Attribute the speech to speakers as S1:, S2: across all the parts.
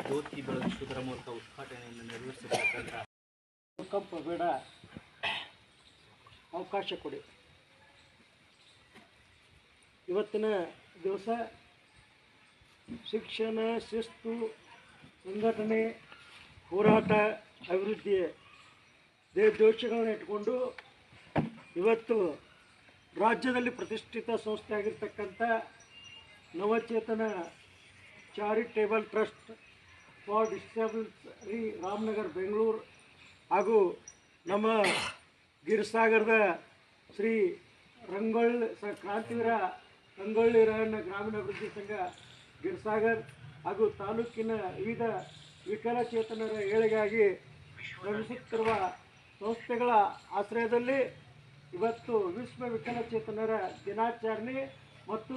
S1: ಜ್ಯೋತಿ ಬೆಳಗಿಸುವುದರ ಮೂಲಕ ಉದ್ಘಾಟನೆಯನ್ನು ನೆರವೇರಿಸಬೇಕಂತ
S2: ಭೂಕಂಪ ಬೇಡ. ಅವಕಾಶ ಕೊಡಿ. ಇವತ್ತಿನ ದಿವಸ ಶಿಕ್ಷಣ ಶಿಸ್ತು ಸಂಘಟನೆ ಹೋರಾಟ ಅಭಿವೃದ್ಧಿ ದೇವದೋಷಗಳನ್ನು ಇಟ್ಕೊಂಡು ಇವತ್ತು ರಾಜ್ಯದಲ್ಲಿ ಪ್ರತಿಷ್ಠಿತ ಸಂಸ್ಥೆ ಆಗಿರ್ತಕ್ಕಂಥ Navachetana charitable trust for disturbance ರೀ ರಾಮನಗರ್, ಬೆಂಗಳೂರು ಹಾಗೂ ನಮ್ಮ ಗಿರ್ಸಾಗರದ ಶ್ರೀ ರಂಗೊಳ್, ಸ ಕ್ರಾಂತಿವೀರ ರಂಗೊಳ್ಳಿ ರಾಯಣ್ಣ ಗ್ರಾಮೀಣಾಭಿವೃದ್ಧಿ ಸಂಘ ಗಿರ್ಸಾಗರ್ ಹಾಗೂ ತಾಲೂಕಿನ ವಿವಿಧ ವಿಕಲಚೇತನರ ಏಳಿಗಾಗಿ ಶ್ರಮಿಸುತ್ತಿರುವ ಸಂಸ್ಥೆಗಳ ಆಶ್ರಯದಲ್ಲಿ ಇವತ್ತು ವಿಶ್ವ ವಿಕಲಚೇತನರ ದಿನಾಚರಣೆ ಮತ್ತು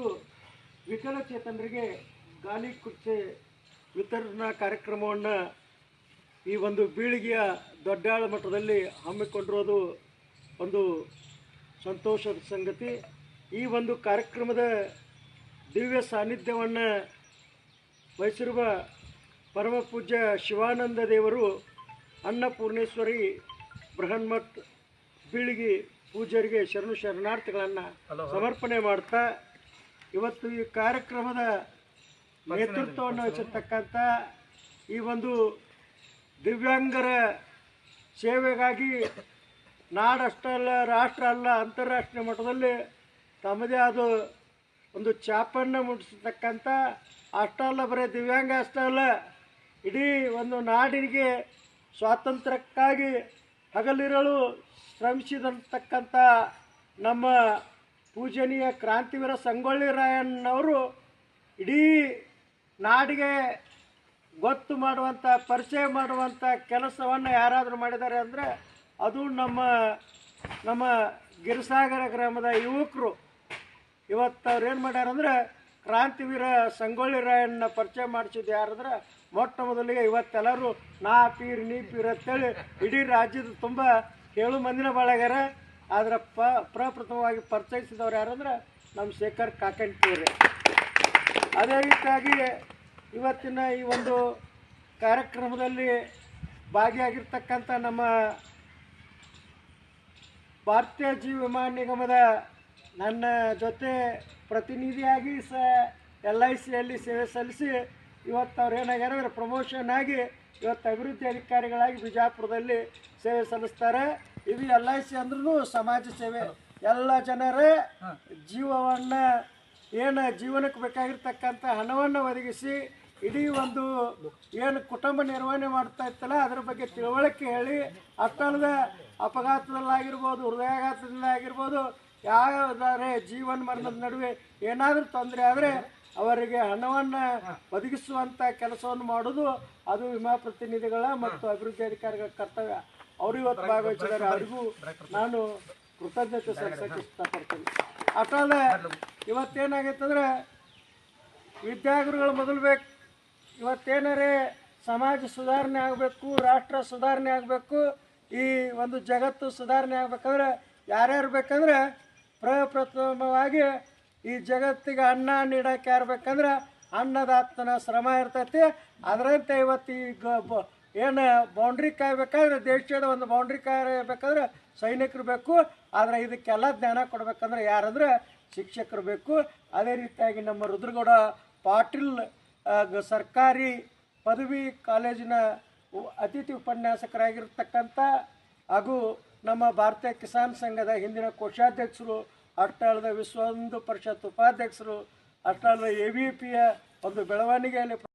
S2: ವಿಕಲಚೇತನರಿಗೆ ಗಾಲಿ ಕುರ್ಚಿ ವಿತರಣಾ ಕಾರ್ಯಕ್ರಮವನ್ನು ಈ ಒಂದು ಬೀಳಿಗೆಯ ದೊಡ್ಡಾಳ ಮಟ್ಟದಲ್ಲಿ ಹಮ್ಮಿಕೊಂಡಿರೋದು ಒಂದು ಸಂತೋಷದ ಸಂಗತಿ. ಈ ಒಂದು ಕಾರ್ಯಕ್ರಮದ ದಿವ್ಯ ಸಾನ್ನಿಧ್ಯವನ್ನು ವಹಿಸಿರುವ ಪರಮ ಪೂಜ್ಯ ಶಿವಾನಂದ ದೇವರು ಅನ್ನಪೂರ್ಣೇಶ್ವರಿ ಬೃಹನ್ಮತ್ ಬೀಳಿಗೆ ಪೂಜರಿಗೆ ಶರಣು ಶರಣಾರ್ಥಿಗಳನ್ನು ಸಮರ್ಪಣೆ ಮಾಡ್ತಾ ಇವತ್ತು ಈ ಕಾರ್ಯಕ್ರಮದ ನೇತೃತ್ವವನ್ನು ವಹಿಸಿರ್ತಕ್ಕಂಥ ಈ ಒಂದು ದಿವ್ಯಾಂಗರ ಸೇವೆಗಾಗಿ ನಾಡಷ್ಟೇ ಅಲ್ಲ ರಾಷ್ಟ್ರ ಅಲ್ಲ ಅಂತಾರಾಷ್ಟ್ರೀಯ ಮಟ್ಟದಲ್ಲಿ ತಮ್ಮದೇ ಆದ ಒಂದು ಚಾಪನ್ನು ಮುಟ್ಟಿಸತಕ್ಕಂಥ ಅಷ್ಟೇ ಅಷ್ಟಲ್ಲ ಬರೀ ದಿವ್ಯಾಂಗ ಅಷ್ಟೇ ಅಲ್ಲ ಇಡೀ ಒಂದು ನಾಡಿಗೆ ಸ್ವಾತಂತ್ರ್ಯಕ್ಕಾಗಿ ಹಗಲಿರಲು ಶ್ರಮಿಸಿದಂತಕ್ಕಂಥ ನಮ್ಮ ಪೂಜನೀಯ ಕ್ರಾಂತಿವೀರ ಸಂಗೊಳ್ಳಿ ರಾಯಣ್ಣವರು ಇಡೀ ನಾಡಿಗೆ ಗೊತ್ತು ಮಾಡುವಂಥ, ಪರಿಚಯ ಮಾಡುವಂಥ ಕೆಲಸವನ್ನು ಯಾರಾದರೂ ಮಾಡಿದ್ದಾರೆ ಅಂದರೆ ಅದು ನಮ್ಮ ನಮ್ಮ ಗಿರಿಸಾಗರ ಗ್ರಾಮದ ಯುವಕರು. ಇವತ್ತು ಅವ್ರು ಏನು ಮಾಡ್ಯಾರಂದ್ರೆ ಕ್ರಾಂತಿವೀರ ಸಂಗೊಳ್ಳಿ ರಾಯಣ್ಣ ಪರಿಚಯ ಮಾಡಿಸಿದ್ದು ಯಾರಂದ್ರೆ ಮೊಟ್ಟ ಮೊದಲಿಗೆ ಇವತ್ತೆಲ್ಲರೂ ನಾ ಪೀರ್ ನೀ ಪೀರ್ ಅಂತೇಳಿ ಇಡೀ ರಾಜ್ಯದ ತುಂಬ ಏಳು ಮಂದಿನ ಬಾಳಾಗ್ಯಾರ ಆದ್ರೆ ಪ, ಪ್ರಪ್ರಥಮವಾಗಿ ಪರಿಚಯಿಸಿದವ್ರು ಯಾರಂದ್ರೆ ನಮ್ಮ ಶೇಖರ್ ಕಾಕಂಟಿಯವ್ರೆ. ಅದೇ ರೀತಿಯಾಗಿ ಇವತ್ತಿನ ಈ ಒಂದು ಕಾರ್ಯಕ್ರಮದಲ್ಲಿ ಭಾಗಿಯಾಗಿರ್ತಕ್ಕಂಥ ನಮ್ಮ ಭಾರತೀಯ ಜೀವ ವಿಮಾ ನಿಗಮದ ನನ್ನ ಜೊತೆ ಪ್ರತಿನಿಧಿಯಾಗಿ ಸ ಎಲ್ ಐ ಸಿಯಲ್ಲಿ ಸೇವೆ ಸಲ್ಲಿಸಿ ಇವತ್ತು ಅವ್ರು ಏನಾಗ್ಯಾರ ಅಂದ್ರೆ ಪ್ರಮೋಷನ್ ಆಗಿ ಇವತ್ತು ಅಭಿವೃದ್ಧಿ ಅಧಿಕಾರಿಗಳಾಗಿ ಬಿಜಾಪುರದಲ್ಲಿ ಸೇವೆ ಸಲ್ಲಿಸ್ತಾರೆ. ಇದು ಎಲ್ ಐ ಸಿ ಅಂದ್ರೂ ಸಮಾಜ ಸೇವೆ. ಎಲ್ಲ ಜನರ ಜೀವವನ್ನು ಏನು ಜೀವನಕ್ಕೆ ಬೇಕಾಗಿರ್ತಕ್ಕಂಥ ಹಣವನ್ನು ಒದಗಿಸಿ ಇಡೀ ಒಂದು ಏನು ಕುಟುಂಬ ನಿರ್ವಹಣೆ ಮಾಡ್ತಾ ಇತ್ತಲ್ಲ ಅದರ ಬಗ್ಗೆ ತಿಳುವಳಿಕೆ ಹೇಳಿ ಅಷ್ಟಲ್ಲದ ಅಪಘಾತದಲ್ಲಾಗಿರ್ಬೋದು ಹೃದಯಾಘಾತದಿಂದ ಆಗಿರ್ಬೋದು ಯಾವ್ದಾದ್ರೆ ಜೀವನ ಮರಣದ ನಡುವೆ ಏನಾದರೂ ತೊಂದರೆ ಆದರೆ ಅವರಿಗೆ ಹಣವನ್ನು ಒದಗಿಸುವಂಥ ಕೆಲಸವನ್ನು ಮಾಡೋದು ಅದು ವಿಮಾ ಪ್ರತಿನಿಧಿಗಳ ಮತ್ತು ಅಭಿವೃದ್ಧಿ ಅಧಿಕಾರಿಗಳ ಕರ್ತವ್ಯ. ಅವರು ಇವತ್ತು ಭಾಗವಹಿಸಿದ್ದಾರೆ. ಅವರಿಗೂ ನಾನು ಕೃತಜ್ಞತೆ ಸಲ್ಲಿಸಕ್ಕೆ ಇಷ್ಟಪಡ್ತೀನಿ. ಅಷ್ಟಲ್ಲ ಇವತ್ತೇನಾಗೈತೆ ಅಂದ್ರೆ ವಿದ್ಯಾಗುರುಗಳು ಮೊದಲು ಬೇಕು ಇವತ್ತೇನಾರೇ ಸಮಾಜ ಸುಧಾರಣೆ ಆಗಬೇಕು, ರಾಷ್ಟ್ರ ಸುಧಾರಣೆ ಆಗಬೇಕು, ಈ ಒಂದು ಜಗತ್ತು ಸುಧಾರಣೆ ಆಗಬೇಕಂದ್ರೆ ಯಾರ್ಯಾರು ಬೇಕಂದ್ರೆ ಪ್ರಪ್ರಥಮವಾಗಿ ಈ ಜಗತ್ತಿಗೆ ಅನ್ನ ನೀಡಕ್ಕೆ ಯಾರು ಬೇಕಂದ್ರೆ ಅನ್ನದಾತನ ಶ್ರಮ ಇರ್ತೈತಿ. ಅದರಂತೆ ಇವತ್ತು ಈ ಗ ಬ- ಏನು ಬೌಂಡ್ರಿ ಕಾಯ್ಬೇಕಾದ್ರೆ ದೇಶದ ಒಂದು ಬೌಂಡ್ರಿ ಕಾಯ್ಬೇಕಾದ್ರೆ ಸೈನಿಕರು ಬೇಕು. ಆದರೆ ಇದಕ್ಕೆಲ್ಲ ಜ್ಞಾನ ಕೊಡಬೇಕಂದ್ರೆ ಯಾರಂದ್ರೆ ಶಿಕ್ಷಕರು ಬೇಕು. ಅದೇ ರೀತಿಯಾಗಿ ನಮ್ಮ ರುದ್ರಗೌಡ ಪಾಟೀಲ್ ಸರ್ಕಾರಿ ಪದವಿ ಕಾಲೇಜಿನ ಅತಿಥಿ ಉಪನ್ಯಾಸಕರಾಗಿರ್ತಕ್ಕಂಥ ಹಾಗೂ ನಮ್ಮ ಭಾರತೀಯ ಕಿಸಾನ್ ಸಂಘದ ಹಿಂದಿನ ಕೋಶಾಧ್ಯಕ್ಷರು ಅಷ್ಟಾಳದ ವಿಶ್ವ ಹಿಂದೂ ಪರಿಷತ್ ಉಪಾಧ್ಯಕ್ಷರು ಅಷ್ಟಾಳದ ಎ ಬಿ ಪಿಯ ಒಂದು ಬೆಳವಣಿಗೆಯಲ್ಲಿ